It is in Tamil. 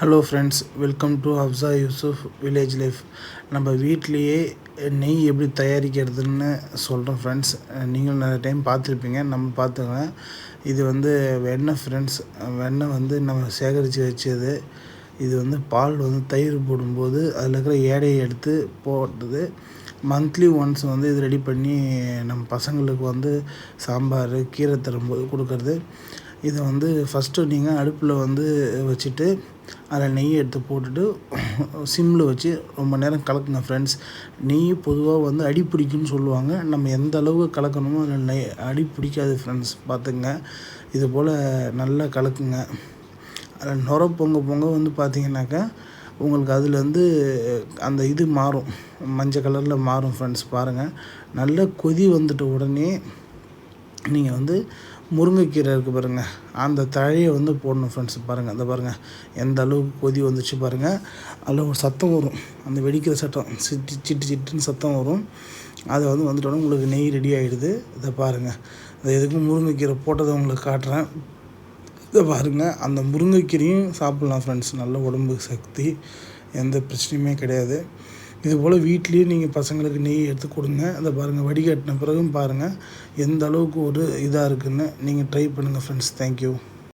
Hello friends welcome to Afsa Yusuf village life நம்ம வீட்லேயே நெய் எப்படி தயாரிக்கிறதுன்னு சொல்கிறோம் ஃப்ரெண்ட்ஸ் நீங்கள் நிறைய டைம் பார்த்துருப்பீங்க. நம்ம பார்த்துக்கலாம். இது வந்து வெண்ணெய் ஃப்ரெண்ட்ஸ் வெண்ணெய் வந்து நம்ம சேகரித்து வச்சது. இது வந்து பால் வந்து தயிர் போடும்போது அதில் இருக்கிற ஏடையை எடுத்து போட்டது. மந்த்லி ஒன்ஸ் வந்து இது ரெடி பண்ணி நம்ம பசங்களுக்கு வந்து சாம்பார் கீரை தரும்போது கொடுக்கறது. இதை வந்து ஃபஸ்ட்டு நீங்கள் அடுப்பில் வந்து வச்சுட்டு அதில் நெய் எடுத்து போட்டுட்டு சிம்மில் வச்சு ரொம்ப நேரம் கலக்குங்க ஃப்ரெண்ட்ஸ் நெய் பொதுவாக வந்து அடி பிடிக்குன்னு சொல்லுவாங்க. நம்ம எந்த அளவு கலக்கணுமோ அதில் நெய் அடி பிடிக்காது ஃப்ரெண்ட்ஸ் பார்த்துங்க இது போல் நல்லா கலக்குங்க. அதில் நுர பொங்க பொங்க வந்து பார்த்தீங்கன்னாக்கா உங்களுக்கு அதுலேருந்து அந்த இது மாறும். மஞ்சள் கலரில் மாறும் ஃப்ரெண்ட்ஸ் பாருங்கள் நல்லா கொதி வந்துட்ட உடனே நீங்கள் வந்து முருங்கைக்கீரை இருக்குது பாருங்கள் அந்த தழையை வந்து போடணும் ஃப்ரெண்ட்ஸ் பாருங்கள் அந்த பாருங்கள் எந்த அளவுக்கு கொதி வந்துச்சு பாருங்கள் அதில் ஒரு சத்தம் வரும். அந்த வெடிக்கிற சத்தம் சிட்டு சிட்டு சிட்டுன்னு சத்தம் வரும். அதை வந்து வந்துட்டோன்னே உங்களுக்கு நெய் ரெடி ஆகிடுது இதை பாருங்கள் அதை எதுக்கும் முருங்கைக்கீரை போட்டதை உங்களுக்கு காட்டுறேன். இதை பாருங்கள் அந்த முருங்கைக்கீரையும் சாப்பிட்லாம் ஃப்ரெண்ட்ஸ் நல்ல உடம்பு சக்தி. எந்த பிரச்சனையுமே கிடையாது. இதுபோல் வீட்லேயும் நீங்கள் பசங்களுக்கு நெய் எடுத்து கொடுங்க. அதை பாருங்கள் வடிகட்டின பிறகும் பாருங்கள் எந்த அளவுக்கு ஒரு இதாக இருக்குதுன்னு நீங்கள் ட்ரை பண்ணுங்கள் ஃப்ரெண்ட்ஸ் தேங்க்யூ